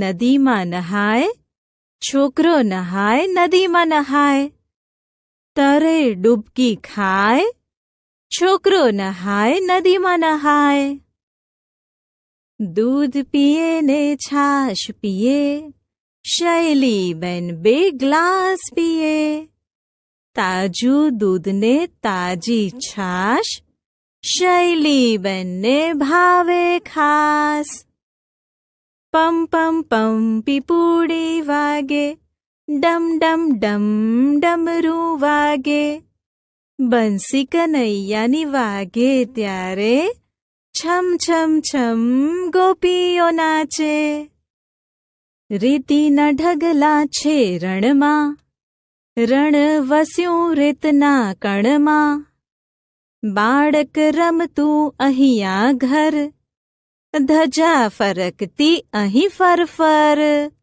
નદીમાં નહાય છોકરો નહાય નદીમાં નહાય તરે ડૂબકી ખાય છોકરો નહાય નદીમાં નહાય દૂધ પીએ ને છાશ પીએ શૈલી બેન બે ગ્લાસ પીએ તાજું દૂધ ને તાજી છાશ શૈલી બેનને ભાવે ખાસ પમ પમ પમ પીપુડી વાગે, ડમ ડમ ડમ ડમરું વાગે. બંસી કનૈયાની વાગે ત્યારે છમ છમ છમ ગોપીઓ નાચે. રીતિના ઢગલા છે રણમાં રણ વસ્યું રીતના કણમાં. બાળક રમતું અહીંયા ઘર ધજા ફરકતી અહીં ફરફર.